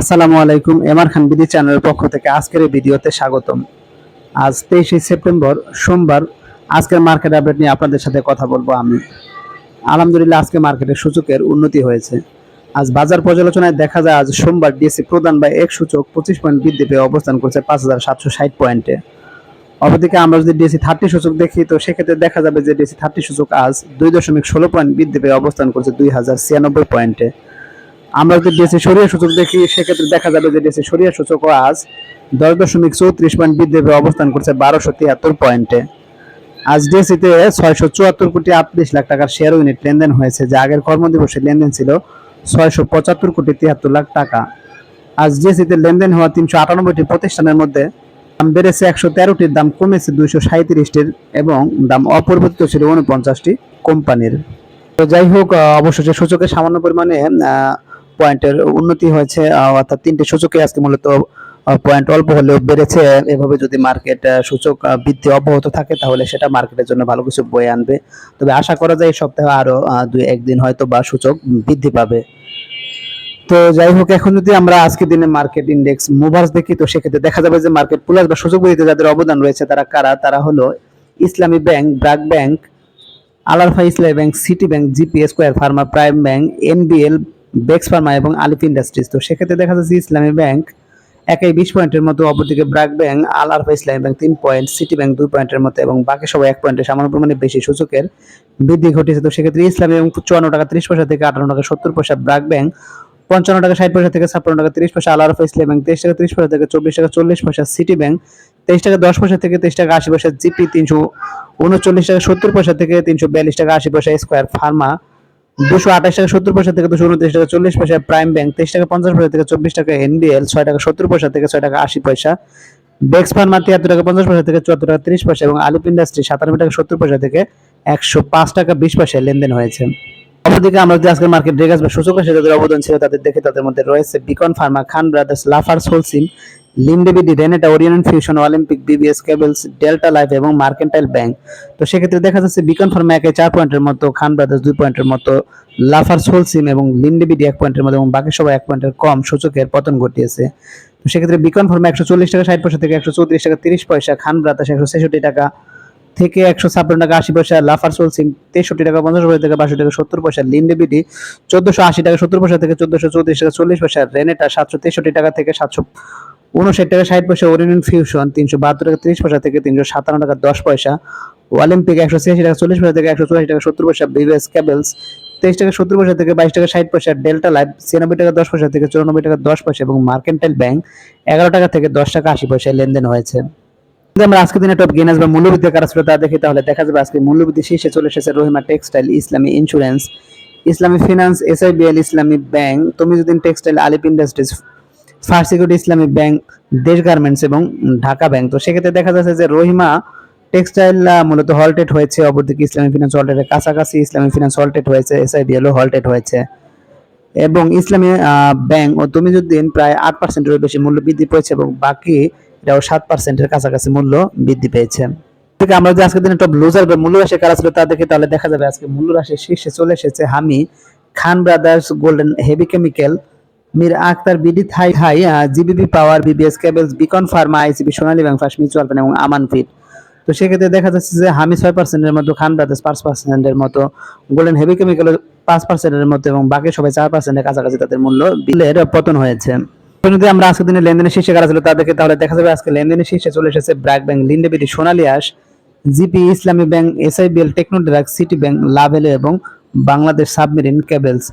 আসসালামু আলাইকুম এমআর খান বিডি চ্যানেলের পক্ষ থেকে আজকের এই ভিডিওতে স্বাগতম। আজ তেইশে সেপ্টেম্বর, সোমবার, আজকের মার্কেট আপডেট নিয়ে আপনাদের সাথে কথা বলব আমি। আলহামদুলিল্লাহ, আজকে মার্কেটের সূচকের উন্নতি হয়েছে। আজ বাজার পর্যালোচনায় দেখা যায়, আজ সোমবার ডিএসসি প্রদান বা এক সূচক পঁচিশ পয়েন্ট বৃদ্ধি পেয়ে অবস্থান করছে পাঁচ হাজার সাতশো ষাট পয়েন্টে অপরদিকে আমরা যদি ডিএসসি থার্টি সূচক দেখি, তো সেক্ষেত্রে দেখা যাবে যে ডিএসসি থার্টি সূচক আজ দুই দশমিক ষোলো পয়েন্ট বৃদ্ধি পেয়ে অবস্থান করছে দুই হাজার ছিয়ানব্বই পয়েন্টে আমরা যদি ডিএসসি সরিয়া সূচক দেখি, সেক্ষেত্রে দেখা যাবে যে ডিএসসি সরিয়া সূচক আজ দশ দশমিক চৌত্রিশ পয়েন্ট বৃদ্ধি অবস্থান করছে বারোশো তিয়াত্তর পয়েন্টে। আজ ডিএসসিতে ছয়শো চুয়াত্তর কোটি আটত্রিশ লাখ টাকার শেয়ার ইউনিট লেনদেন হয়েছে, যা আগের কর্মদিবসে লেনদেন ছিল ছয়শো পঁচাত্তর কোটি তিয়াত্তর লাখ টাকা। আজ ডিএসসিতে লেনদেন হওয়া তিনশো আটানব্বইটি প্রতিষ্ঠানের মধ্যে দাম বেড়েছে একশো তেরোটির, দাম কমেছে দুইশো সাঁত্রিশটির এবং দাম অপরিবর্তিত ছিল উনপঞ্চাশটি কোম্পানির। তো যাই হোক অবশেষে সূচকের সামান্য পরিমাণে পয়েন্টের উন্নতি হয়েছে অর্থাৎ তিনটে সূচকে আজকে মূলত পয়েন্ট অল্প হলেও বেড়েছে। এভাবে যদি মার্কেট সূচক বৃদ্ধি অব্যাহত থাকে তাহলে সেটা মার্কেটের জন্য ভালো কিছু বয়ে আনবে। তবে আশা করা যায় এই সপ্তাহে আরও আহ, দুই একদিন হয়তো বা সূচক বৃদ্ধি পাবে। তো যাই হোক এখন যদি আমরা আজকের দিনে মার্কেট ইন্ডেক্স মুভার্স দেখি তো সেক্ষেত্রে দেখা যাবে যে মার্কেট প্লাস বা সুযোগ বৃদ্ধিতে যাদের অবদান রয়েছে তারা কারা? তারা হলো ইসলামী bank BRAC Bank Al Arafah Islami Bank City Bank GP Square Pharma Prime Bank NBL Bex Pharma এবং আলিফ ইন্ডাস্ট্রিজ তো সেক্ষেত্রে দেখা যাচ্ছে ইসলামী ব্যাংক একাই বিশ পয়েন্টের মতো, অপরদিকে ব্র্যাক ব্যাংক, আল আরফা ইসলামী ব্যাংক তিন পয়েন্ট, সিটি ব্যাংক দুই পয়েন্টের মতো এবং বাকি সবাই এক পয়েন্টে। সামান্য পরিমাণে বেশি সূচকের বৃদ্ধি ঘটেছে। তো সেক্ষেত্রে ইসলামী ব্যাংক চুয়ান্ন টাকা ত্রিশ পয়সা থেকে আটান্ন টাকা সত্তর পয়সা ব্র্যাক ব্যাংক, পঞ্চান্ন টাকা ষাট পয়সা থেকে ছাপ্পান্ন টাকা তিরিশ পয়সা আল আরফা ইসলামী ব্যাংক, তেইশ টাকা তিরিশ পয়সা থেকে চব্বিশ টাকা চল্লিশ পয়সা সিটি ব্যাংক, তেইশ টাকা দশ পয়সা থেকে তেইশ টাকা আশি পয়সা জিপি, তিনশো উনচল্লিশ টাকা সত্তর পয়সা থেকে তিনশো বিয়াল্লিশ টাকা আশি পয়সা স্কোয়ার ফার্মা। দুশো আঠাশ টাকা সত্তর পয়সা থেকে দুশো উনত্রিশ টাকা চল্লিশ পয়সা প্রাইম ব্যাংক তেইশ টাকা পঞ্চাশ পয়সা থেকে চব্বিশ টাকা এনবিএল ছয় টাকা সত্তর পয়সা থেকে ছয় টাকা আশি পয়সা। বেক্স ফার্মা তিয়াত্তর টাকা পঞ্চাশ পয়সা থেকে চুয়াত্তর টাকা তিরিশ পয়সা এবং আলিপ ইন্ডাস্ট্রি সাতানব্বই টাকা সত্তর পয়সা থেকে একশো পাঁচ টাকা বিশ পয়সায় লেনদেন হয়েছে। অপরদিকে আমরা যদি আজকের মার্কেট রেগাস বা সূচক যাদের অবদান ছিল তাদের দেখে তাদের মধ্যে রয়েছে Beacon Pharma Khan Brothers Lafarge Holcim লিমডেবিডি Renata Orion fusion Olympic BBS Cables Delta Life এবং মার্কেন্টাইল ব্যাংক তো সেক্ষেত্রে দেখা যাচ্ছে বিকন ফার্মা একে চার পয়েন্টের মতো খান ব্রাদার্স দুই পয়েন্টের মতো লাফার্স হোলসিম এবং লিমডেবিডি এক পয়েন্টের মতো এবং বাকি সবাই এক পয়েন্টের কম সূচকের পতন ঘটিয়েছে। তো সেক্ষেত্রে বিকন ফার্মা একশো চল্লিশ টাকা, ষাট পয়সা থেকে একশো চৌত্রিশ টাকা, তিরিশ পয়সা খান ব্রাদার্স একশো ছেষট্টি টাকা থেকে একশো ছাপ্পান্ন টাকা, আশি পয়সা লাফার সোলসিং তেষট্টি টাকা, পঞ্চাশ পয়সা থেকে বাষট্টি টাকা, সত্তর পয়সা লিন্ডেবিডি চোদ্দশো আশি টাকা, সত্তর পয়সা থেকে চোদ্দশো চৌত্রিশ টাকা, চল্লিশ পয়সা রেনেটা সাতশো তেষট্টি টাকা থেকে সাতশো উনষাট টাকা, ষাট পয়সা ওরিয়ন ফিউশন তিনশো বাহাত্তর টাকা, তিরিশ পয়সা থেকে তিনশো সাতান্ন টাকা, দশ পয়সা। অলিম্পিক একশো ছিয়াশি টাকা, চল্লিশ পয়সা থেকে একশো চুরাশি টাকা, সত্তর পয়সা বিবিএস কেবলস তেইশ টাকা, সত্তর পয়সা থেকে বাইশ টাকা, ষাট পয়সা ডেল্টা লাইফ ছিয়ানব্বই টাকা, দশ পয়সা থেকে চুরানব্বই টাকা, দশ পয়সা এবং মার্কেন্টাইল ব্যাংক এগারো টাকা থেকে দশ টাকা, আশি পয়সায় লেনদেন হয়েছে। যদি আমরা আজকে দিনে টপ গেনার্স বা মূল্যবৃদ্ধি কারা ছিল তা দেখি, তাহলে দেখা যাবে আজকে মূল্যবৃদ্ধি শীর্ষে চলে এসেছে Rahima Textile Islami Insurance Islami Finance SIBL Islami Bank Tamijuddin Textile Alif Industries First Security Islami Bank Desh Garments এবং ঢাকা ব্যাংক তো সেক্ষেত্রে দেখা যাচ্ছে যে রহিমা টেক্সটাইল মূলত হলটেড হয়েছে, অপরদিকে ইসলামী ফিনান্স হলটেডের কাছাকাছি ইসলামী ফিনান্স হলটেড হয়েছে এসআইবিএলও হলটেড হয়েছে। এবং ইসলামী ব্যাংক ও তমিজুদ্দিন প্রায় আট পার্সেন্টেরও বেশি মূল্য বৃদ্ধি পেয়েছে এবং বাকি এটাও সাত পার্সেন্টের কাছাকাছি মূল্য বৃদ্ধি পেয়েছে। থেকে আমরা যদি আজকের দিনে টপ লুজার বা মূল্য রাশি কারা ছিল তা দেখি তাহলে দেখা যাবে আজকে মূল্য রাশির শীর্ষে চলে এসেছে হামি Khan Brothers Golden Heavy Chemical Mir Akhter BD Thai Thai GBP Power BBS Cables, Beacon Pharma ICB Sonali Bank Mutual Fund এবং আমান ফিট। তো সেক্ষেত্রে দেখা যাচ্ছে যে হামি ছয় পার্সেন্টের মতো, খান ব্রাদার্স পাঁচ পার্সেন্টের মতো, গোল্ডেন হেভি কেমিক্যাল পাঁচ পার্সেন্টের মতো এবং বাকি সবাই চার পার্সেন্টের কাছাকাছি তাদের মূল্য বিলের পতন হয়েছে। যদি আমরা আজকের দিনে লেনদেনের শীর্ষে কারা ছিল তা দেখে তাহলে দেখা যাবে আজকে লেনদেনের শীর্ষে চলে এসেছে BRAC Bank Linde BD Sonali Aansh GP, Islami Bank, SIBL, Techno Drugs, City Bank, Lovello এবং বাংলাদেশ সাবমেরিন কেবলস।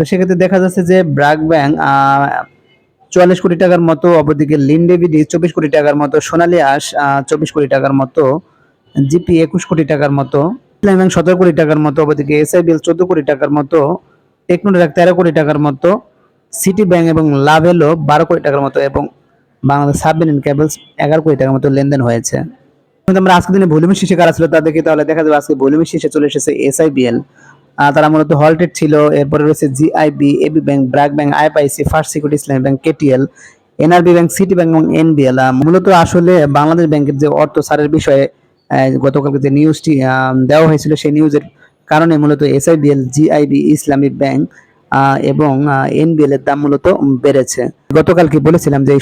তো সেক্ষেত্রে দেখা যাচ্ছে যে ব্র্যাক ব্যাংক চুয়াল্লিশ কোটি টাকার মতো, অপরদিকে লিন্ডেবিডি চব্বিশ কোটি টাকার মতো, সোনালী আস চব্বিশ কোটি টাকার মতো, জিপি একুশ কোটি টাকার মতো ব্যাংক সতেরো কোটি টাকার মতো, অপরদিকে এসআইবিএল চোদ্দ কোটি টাকার মতো টেকনোড্রাক তেরো কোটি টাকার মতো, সিটি ব্যাংক এবং লাভেলো বারো কোটি টাকার মতো এবং বাংলাদেশ সাবমেরিন কেবলস এগারো কোটি টাকার মতো লেনদেন হয়েছে। কিন্তু আমরা আজকের দিনে ভলিউমের শীর্ষে কারা ছিল তা দেখি তাহলে দেখা যাবে আজকে ভলিউমের শীর্ষে চলে এসেছে এসআইবিএল তারা মূলত হলটেড ছিল। এরপরে রয়েছে GIB, AB Bank BRAC Bank IPIC First Security Islami Bank, KTL, NRB Bank, City Bank এবং এনবিএল। মূলত আসলে বাংলাদেশ ব্যাংকের যে অর্থ সারের বিষয়ে গতকালকে যে নিউজটি দেওয়া হয়েছিল সেই নিউজের কারণে মূলত এসআইবিএল, জিআইবি, ইসলামী ব্যাংক এবং এনবিএল এর দাম মূলত বেড়েছে। গতকাল কি বলেছিলাম যে এই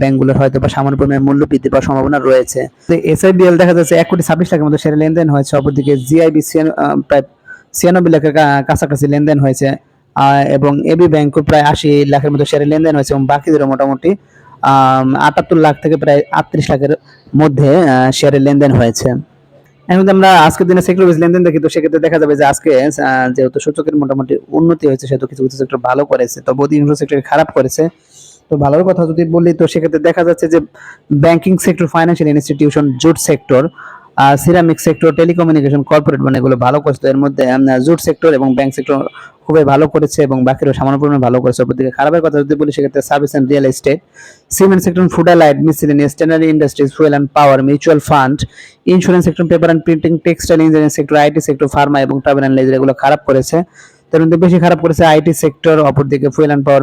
ব্যাংকগুলোর হয়তো বা সামান্য পরিমাণে মূল্য বৃদ্ধি পাওয়ার সম্ভাবনা রয়েছে। এসআইবিএল দেখা যাচ্ছে এক কোটি ছাব্বিশ লাখের মতো শেয়ারে লেনদেন হয়েছে। অপরদিকে জিআইবি প্রায় ছিয়ানব্বই লাখের কাছাকাছি লেনদেন হয়েছে এবং এবি ব্যাংকও প্রায় আশি লাখের মতো শেয়ারে লেনদেন হয়েছে এবং বাকিদেরও মোটামুটি আটাত্তর লাখ থেকে প্রায় আটত্রিশ লাখের মধ্যে শেয়ারের লেনদেন হয়েছে। এখন আমরা আজকের দিনে সেক্টর বেস লেনদেন দেখি, তো সেক্ষেত্রে দেখা যাবে যে আজকে যেহেতু সূচকের মোটামুটি উন্নতি হয়েছে, সেহেতু কিছু কিছু সেক্টর ভালো করেছে তবে অধিকাংশ সেক্টর খারাপ করেছে। তো ভালোর কথা যদি বলি, তো সেক্ষেত্রে দেখা যাচ্ছে যে banking sector financial institution jute sector ceramic sector telecommunication corporate মানে এগুলো ভালো করেছে। এর মধ্যে জুট সেক্টর এবং ব্যাংক সেক্টর খুবই ভালো করেছে এবং বাকিরও সামান্য পরিমাণে ভালো করেছে। অপরদিকে খারাপের কথা যদি বলি, সেক্ষেত্রে service and real estate cement sector food allied miscellaneous standard industries fuel and power mutual fund insurance sector paper and printing textile engineering sector IT sector pharma এবং ট্রাভেল অ্যান্ড লেজার এগুলো খারাপ করেছে। তার মধ্যে বেশি খারাপ করেছে আইটি সেক্টর অপরদিকে ফুয়েল অ্যান্ড পাওয়ার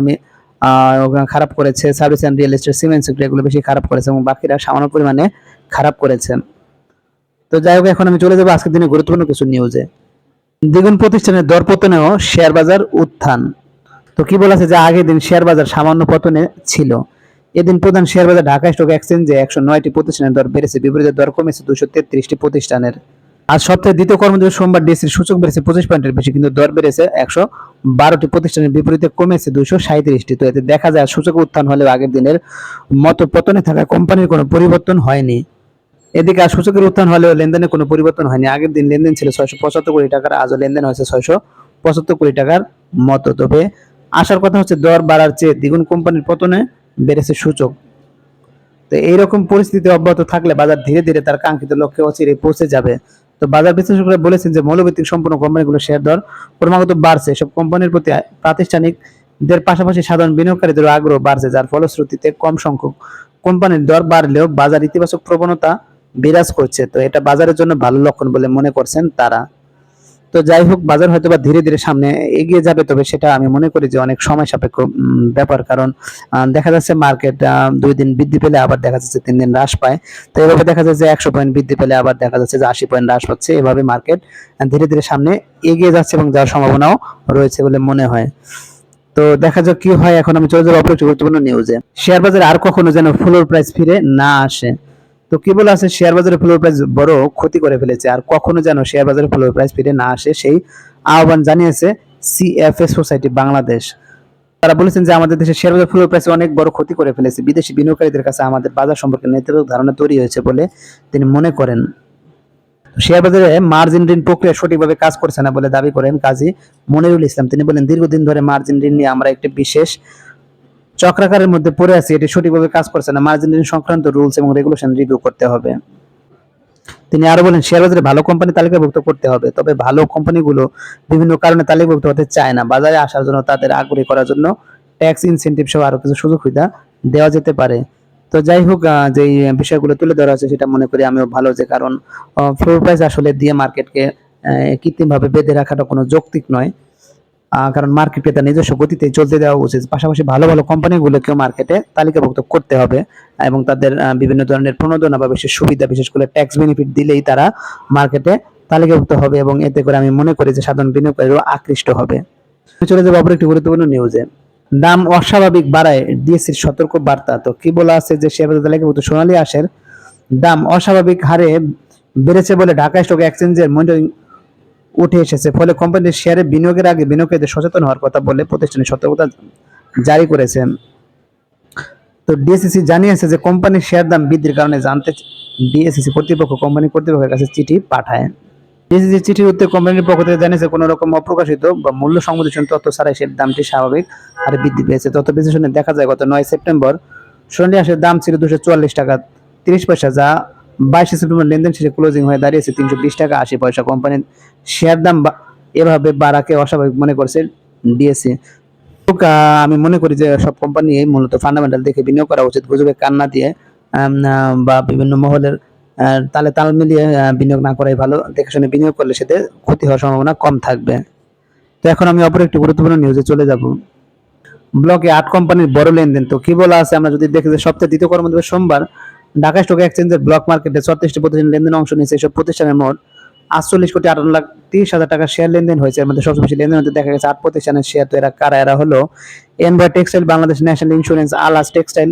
খারাপ করেছে। Service and real estate cement sector এগুলো বেশি খারাপ করেছে এবং বাকিরা সামান্য পরিমাণে খারাপ করেছে। তো যাই হোক, এখন আমি চলে যাব আজকের দিনে গুরুত্বপূর্ণ কিছু নিউজে দ্বিগুণ প্রতিষ্ঠানের দরপতনেও শেয়ার বাজার উত্থান। তো কি বলেছে যে আগের দিন শেয়ার বাজার সামান্য পতনে ছিল। এদিন প্রধান শেয়ার বাজার ঢাকা স্টক এক্সচেঞ্জে একশো নয়টি প্রতিষ্ঠানের দর বেড়েছে বিপরীতে দর কমেছে দুশো তেত্রিশটি প্রতিষ্ঠানের। আজ সপ্তাহের দ্বিতীয় কর্মদিবস সোমবার ডিএসির সূচক বেড়েছে পঁচিশ পয়েন্টের বেশি, কিন্তু দর বেড়েছে একশো বারোটি প্রতিষ্ঠানের বিপরীতে কমেছে দুশো সাঁত্রিশটি তো এতে দেখা যায় সূচক উত্থান হলেও আগের দিনের মতো পতনে থাকা কোম্পানির কোনো পরিবর্তন হয়নি। এদিকে আর সূচকের উত্থান হলেও লেনদেনে কোনো পরিবর্তন হয়নি। আগের দিন লেনদেন ছিল ছয়শো পঁচাত্তর কোটি টাকার, আজও লেনদেন হয়েছে ছয়শো পঁচাত্তর কোটি টাকার মতো। তবে আসার কথা হচ্ছে, দর বাড়ার চেয়ে দ্বিগুণ কোম্পানির পতনে বেড়েছে সূচক। তো এইরকম পরিস্থিতি অব্যাহত থাকলে বাজার ধীরে ধীরে তার কাঙ্ক্ষিত লক্ষ্যে অচিরে পৌঁছে যাবে। তো বাজার বিশ্লেষকরা বলেছেন যে, মৌলভিত্তিক সম্পূর্ণ কোম্পানিগুলো শেয়ার দর ক্রমাগত বাড়ছে। এসব কোম্পানির প্রতি প্রাতিষ্ঠানিকদের পাশাপাশি সাধারণ বিনিয়োগকারীদের আগ্রহ বাড়ছে, যার ফলশ্রুতিতে কম সংখ্যক কোম্পানির দর বাড়লেও বাজার ইতিবাচক প্রবণতা বিরাজ করছে। তো এটা বাজারের জন্য ভালো লক্ষণ বলে মনে করছেন তারা। তো যাই হোক, বাজার হয়তো বা ধীরে ধীরে সামনে এগিয়ে যাবে, তবে সেটা আমি মনে করি যে অনেক সময় সাপেক্ষ ব্যাপার। কারণ দেখা যাচ্ছে মার্কেট দুই দিন বৃদ্ধি পেলে আবার দেখা যাচ্ছে তিন দিন হ্রাস পায়। তো এভাবে দেখা যাচ্ছে একশো পয়েন্ট বৃদ্ধি পেলে আবার দেখা যাচ্ছে যে আশি পয়েন্ট হ্রাস পাচ্ছে। এভাবে মার্কেট ধীরে ধীরে সামনে এগিয়ে যাচ্ছে এবং যাওয়ার সম্ভাবনাও রয়েছে বলে মনে হয়। তো দেখা যাক কি হয়। এখন আমি চলে যাব অপর গুরুত্বপূর্ণ নিউজে শেয়ার বাজারে আর কখনো যেন ফ্লোর প্রাইস ফিরে না আসে। তো কি বলে আছে শেয়ার বাজারের ফ্লোর প্রাইস বড় ক্ষতি করে ফেলেছে। আর কখনো যেন শেয়ার বাজারে ফ্লোর প্রাইস ফিরে না আসে, সেই আহ্বান জানিয়েছে সিএফএ সোসাইটি বাংলাদেশ তারা বলেছেন যে, আমাদের দেশে শেয়ার বাজার ফ্লোর প্রাইস অনেক বড় ক্ষতি করে ফেলেছে। বিদেশি বিনিয়োগকারীদের কাছে আমাদের বাজার সম্পর্কে নেতিবাচক ধারণা তৈরি হয়েছে বলে তিনি মনে করেন। শেয়ার বাজারে মার্জিন ঋণ প্রক্রিয়া সঠিকভাবে কাজ করছে না বলে দাবি করেন কাজী মনিরুল ইসলাম। তিনি বলেন, দীর্ঘদিন ধরে মার্জিন ঋণ নিয়ে আমরা একটি বিশেষ চক্রাকারের মধ্যে পড়ে আছি, এটি সঠিকভাবে কাজ করছে না। মার্জিন সংক্রান্ত রুলস এবং রেগুলেশন রিভিউ করতে হবে। তিনি আরও বলেন শেয়ার বাজারে ভালো কোম্পানি তালিকাভুক্ত করতে হবে, তবে ভালো কোম্পানিগুলো বিভিন্ন কারণে তালিকাভুক্ত হতে চায় না। বাজারে আসার জন্য তাদের আগ্রহী করার জন্য ট্যাক্স ইনসেন্টিভ সহ আরও কিছু সুযোগ সুবিধা দেওয়া যেতে পারে। তো যাই হোক যে বিষয়গুলো তুলে ধরা হচ্ছে সেটা মনে করি আমিও ভালো যে কারণ ফ্লোর প্রাইস আসলে দিয়ে মার্কেটকে কৃত্রিমভাবে বেঁধে রাখাটা কোনো যৌক্তিক নয়। কারণ মার্কেটকে তার নিজস্ব গতিতে চলতে দেওয়া উচিত। পাশাপাশি ভালো ভালো কোম্পানিগুলোকেও মার্কেটে তালিকাভুক্ত করতে হবে এবং তাদের বিভিন্ন ধরনের প্রণোদনা বা বিশেষ সুবিধা, বিশেষ করে ট্যাক্স বেনিফিট দিলেই তারা মার্কেটে তালিকাভুক্ত হবে এবং এতে করে আমি মনে করি যে সাধারণ বিনিয়োগকারীরাও আকৃষ্ট হবে। চলে যাব অপর একটি গুরুত্বপূর্ণ নিউজে দাম অস্বাভাবিক বাড়ায় ডিএসসির সতর্ক বার্তা। তো কি বলা আছে যে শেয়ার তালিকাভুক্ত সোনালী আঁশের দাম অস্বাভাবিক হারে বেড়েছে বলে ঢাকা স্টক এক্সচেঞ্জের মনিটরিং উঠে এসেছে। ফলে কোম্পানির শেয়ারে বিনিয়োগের আগে বিনিয়োগকারীদের সচেতন হওয়ার কথা বলে প্রতিষ্ঠানে সতর্কতা জারি করেছে। তো ডিএসসিসি জানিয়েছে যে কোম্পানির শেয়ার দাম বৃদ্ধির কারণে জানতে ডিএসসিসি কর্তৃপক্ষ কোম্পানি কর্তৃপক্ষের কাছে চিঠি পাঠায়। ডিএসসিসি চিঠির উত্তরে কোম্পানির পক্ষ থেকে জানিয়েছে, কোনো রকম অপ্রকাশিত বা মূল্য সংবেদনশীল তথ্য ছাড়াই শেয়ার দামটি স্বাভাবিক হারে বৃদ্ধি পেয়েছে। তথ্য বিশ্লেষণে দেখা যায়, গত নয় সেপ্টেম্বর সোনালী আঁশের দাম ছিল দুশো চুয়াল্লিশ টাকা তিরিশ পয়সা, যা বাইশে সেপ্টেম্বর লেনদেন শেষে ক্লোজিং হয়ে দাঁড়িয়েছে তিনশো বিশ টাকা, আশি পয়সা কোম্পানির শেয়ার দাম এভাবে বাড়াকে অস্বাভাবিক মনে করছে ডিএসসি আমি মনে করি যে সব কোম্পানি মূলত ফান্ডামেন্টাল দেখে বিনিয়োগ করা উচিত। গুজবে কান্না দিয়ে বা বিভিন্ন মহলের তালে তাল মিলিয়ে বিনিয়োগ না করাই ভালো। দেখে শুনে বিনিয়োগ করলে সেতে ক্ষতি হওয়ার সম্ভাবনা কম থাকবে। তো এখন আমি অপর একটি গুরুত্বপূর্ণ নিউজে চলে যাব। ব্লকে আট কোম্পানির বড় লেনদেন। তো কি বলা আছে? আমরা যদি দেখি যে সপ্তাহে দ্বিতীয় কর্মদিবস সোমবার ঢাকা স্টক এক্সচেঞ্জের ব্লক মার্কেটে ছত্রিশটি প্রতিষ্ঠান লেনদেন অংশ নিয়েছে। এসব প্রতিষ্ঠানের মোট আটচল্লিশ কোটি আটান্ন লাখ তিরিশ হাজার টাকা শেয়ার লেনদেন হয়েছে। এর মধ্যে সবচেয়ে বেশি লেনদেন হতে দেখা গেছে আট প্রতিষ্ঠানের শেয়ার। তো এরা কারা? এরা হলো Envoy Textile Bangladesh National Insurance আলাস Textile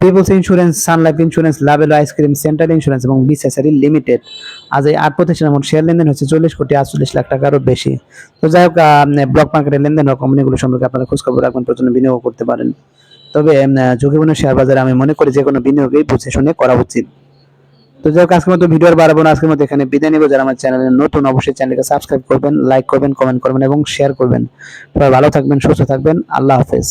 Peoples Insurance Sunlife Insurance Lovello ice cream Central Insurance এবং বিসেসারি লিমিটেড আজ এই আট প্রতিষ্ঠানের মোট শেয়ার লেনদেন হচ্ছে চল্লিশ কোটি আটচল্লিশ লাখ টাকারও বেশি। তো যাই হোক ব্লক মার্কেটের লেনদেন কোম্পানিগুলো সম্পর্কে আপনারা খোঁজখবর রাখবেন প্রয়োজনে বিনিয়োগ করতে পারেন। তবে ঝুঁকিপূর্ণ শেয়ার বাজারে আমি মনে করি যে কোনো বিনিয়োগই বুঝে শুনে করা উচিত। তো যাই হোক, আজকের মতো ভিডিও বাড়াবো না। আজকের মতো এখানে বিদায় নিব। যারা আমার চ্যানেলে নতুন, অবশ্যই চ্যানেলকে সাবস্ক্রাইব করবেন লাইক করবেন কমেন্ট করবেন এবং শেয়ার করবেন। সবাই ভালো থাকবেন, সুস্থ থাকবেন। আল্লাহ হাফেজ।